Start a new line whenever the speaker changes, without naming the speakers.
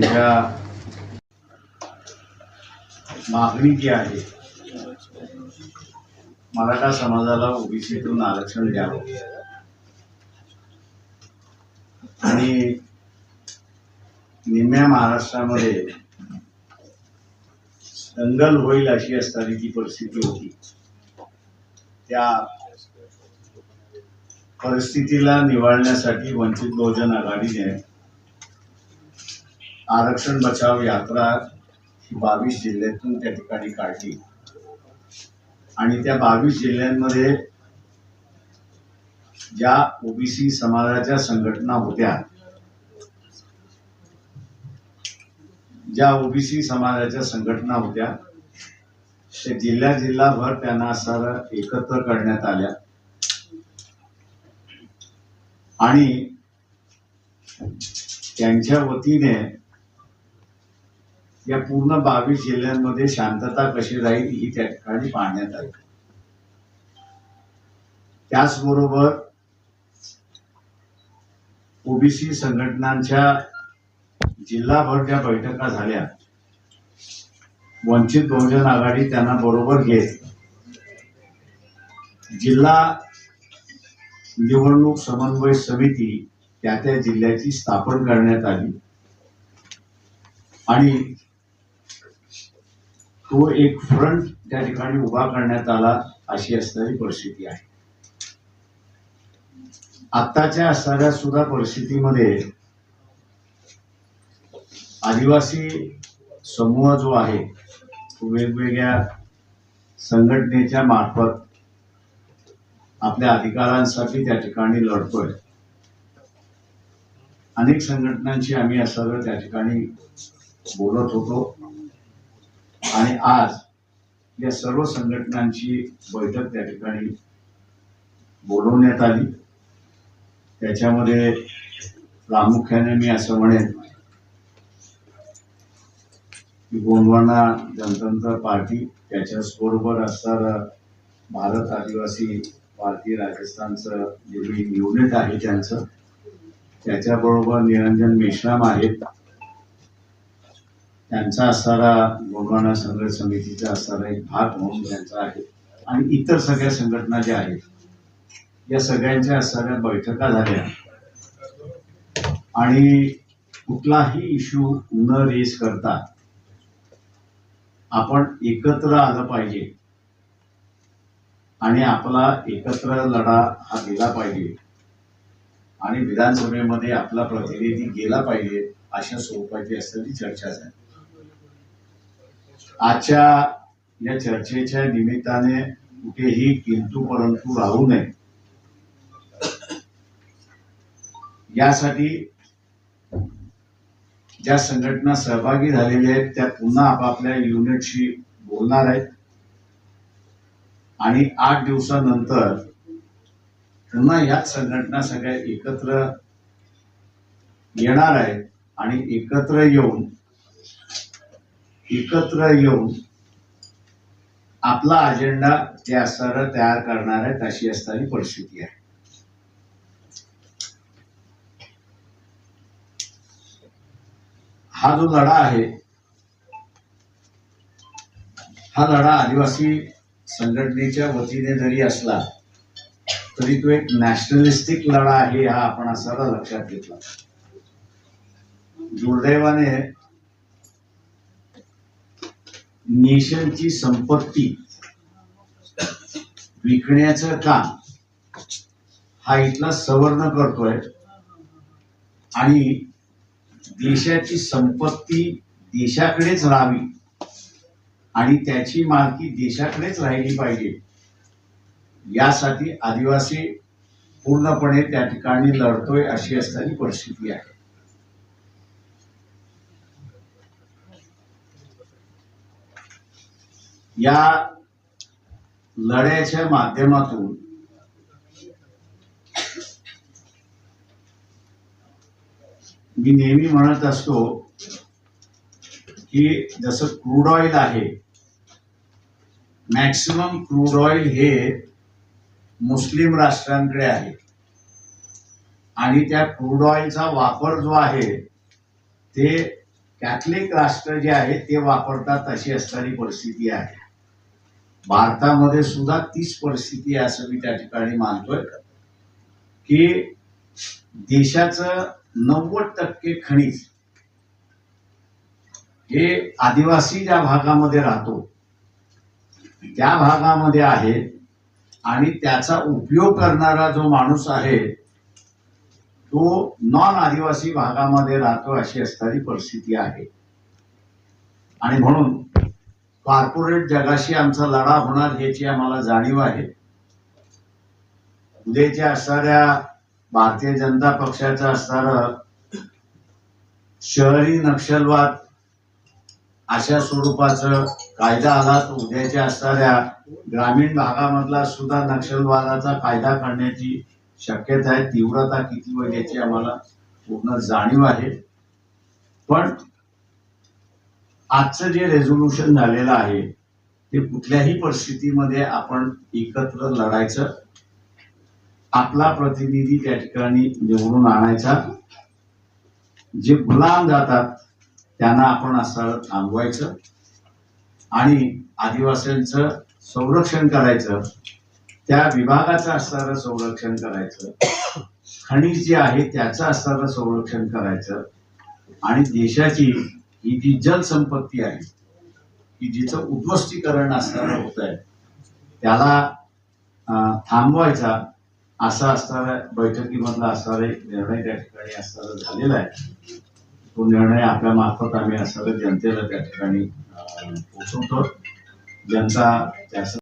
त्यांच्या मागणी जी आहे मराठा समाजाला ओबीसीतून आरक्षण द्यावं. आणि निम्म्या महाराष्ट्रामध्ये दंगल होईल अशी असणारी जी परिस्थिती होती त्या परिस्थितीला निवाळण्यासाठी वंचित बहुजन आघाडीने आरक्षण बचाव यात्रा बावीस जिल्ह्यातून त्या ठिकाणी काढली. आणि त्या बावीस जिल्ह्यांमध्ये ज्या ओबीसी समाजाच्या संघटना होत्या ज्या ओबीसी समाजाच्या संघटना होत्या ते जिल्ह्या जिल्हाभर त्यांना असं एकत्र करण्यात आल्या. आणि त्यांच्या वतीने या पूर्ण बावीस जिल्ह्यांमध्ये शांतता कशी राहील ही त्या ठिकाणी पाहण्यात आली. त्याचबरोबर ओबीसी संघटनांच्या जिल्हाभर ज्या बैठका झाल्या वंचित बहुजन आघाडी त्यांना बरोबर घेत जिल्हा निवडणूक समन्वय समिती त्या त्या जिल्ह्याची स्थापन करण्यात आली आणि तो एक फ्रंट त्या ठिकाणी उभा करण्यात आला अशी असणारी परिस्थिती आहे. आत्ताच्या असणाऱ्या सुद्धा परिस्थितीमध्ये आदिवासी समूह जो आहे तो वेगवेगळ्या संघटनेच्या मार्फत आपल्या अधिकारांसाठी त्या ठिकाणी लढतोय. अनेक संघटनांशी आम्ही असं त्या ठिकाणी बोलत होतो. आणि आज या सर्व संघटनांची बैठक त्या ठिकाणी बोलवण्यात आली. त्याच्यामध्ये प्रामुख्याने मी असं म्हणेन की गोंडवाना जनतंत्र पार्टी त्याच्याचबरोबर असणारं भारत आदिवासी भारतीय राजस्थानचं जे मी युनिट आहे त्यांचं त्याच्याबरोबर निरंजन मेश्राम आहेत. त्यांचा असणारा गोंडवाना संघर्ष समितीचा असणारा एक भाग म्हणून त्यांचा आहे. आणि इतर सगळ्या संघटना ज्या आहेत या सगळ्यांच्या असणाऱ्या बैठका झाल्या. आणि कुठलाही इश्यू न रेस करता आपण एकत्र आलं पाहिजे. आणि आपला एकत्र लढा हा दिला पाहिजे. आणि विधानसभेमध्ये आपला प्रतिनिधी गेला पाहिजे अशा स्वरूपाची असलेली चर्चा झाली. आजच्या या चर्चेच्या निमित्ताने कुठेही किंतू परंतु राहू नये. यासाठी ज्या संघटना सहभागी झालेल्या आहेत त्या पुन्हा आपापल्या युनिटशी बोलणार आहेत. आणि आठ दिवसानंतर पुन्हा याच संघटना सगळ्या एकत्र येणार आहेत आणि एकत्र येऊन एकत्र येऊन आपला अजेंडा ते असणारं तयार करणार आहेत अशी असणारी परिस्थिती आहे. हा जो लढा आहे हा लढा आदिवासी संघटनेच्या वतीने जरी असला तरी तो एक नॅशनलिस्टिक लढा आहे हा आपण असाला लक्षात घेतला. दुर्दैवाने नेशनची संपत्ती विकण्याचं काम हा इथला सवर्ण करतोय. आणि देशाची संपत्ती देशाकडेच राहावी आणि त्याची मालकी देशाकडेच राहिली पाहिजे यासाठी आदिवासी पूर्णपणे त्या ठिकाणी लढतोय अशी असणारी परिस्थिती आहे. या लढ्याच्या माध्यमातून मी नेहमी म्हणत असतो की जसं क्रूड ऑइल आहे मॅक्सिमम क्रूड ऑइल हे मुस्लिम राष्ट्रांकडे आहे. आणि त्या क्रूड ऑइलचा वापर जो आहे ते कॅथलिक राष्ट्र जे आहे ते वापरतात अशी असणारी परिस्थिती आहे. भारतामध्ये सुद्धा तीच परिस्थिती आहे असं मी त्या ठिकाणी मानतोय. की देशाचं नव्वद टक्के खनिज हे आदिवासी ज्या भागामध्ये राहतो त्या भागामध्ये आहे आणि त्याचा उपयोग करणारा जो माणूस आहे तो नॉन आदिवासी भागामध्ये राहतो अशी असणारी परिस्थिती आहे. आणि म्हणून कॉर्पोरेट जगाशी आमचा लढा होणार याची आम्हाला जाणीव आहे. उद्याच्या असणाऱ्या भारतीय जनता पक्षाचं असणारं शहरी नक्षलवाद अशा स्वरूपाचं कायदा आला तर उद्याच्या असणाऱ्या ग्रामीण भागामधला सुद्धा नक्षलवादाचा कायदा करण्याची शक्यता आहे. तीव्रता किती व याची आम्हाला पूर्ण जाणीव आहे. पण आजचं जे रेझोल्युशन झालेलं आहे ते कुठल्याही परिस्थितीमध्ये आपण एकत्र लढायचं. आपला प्रतिनिधी त्या ठिकाणी निवडून आणायचा. जे गुलाम जातात त्यांना आपण असं थांबवायचं. आणि आदिवासींचं संरक्षण करायचं. त्या विभागाचं असणारं संरक्षण करायचं. खनिज जे आहे त्याचं असणारं संरक्षण करायचं. आणि देशाची ही जी जलसंपत्ती आहे की जिचं उद्ध्वस्तीकरण असणारं होत आहे त्याला अं, थांबवायचा असा असणारा बैठकीमधला असणारा एक निर्णय त्या ठिकाणी असणारा झालेला आहे. तो निर्णय आपल्या मार्फत आम्ही असणाऱ्या जनतेला त्या ठिकाणी पोहोचवतो. पोचवतो जनता त्याचं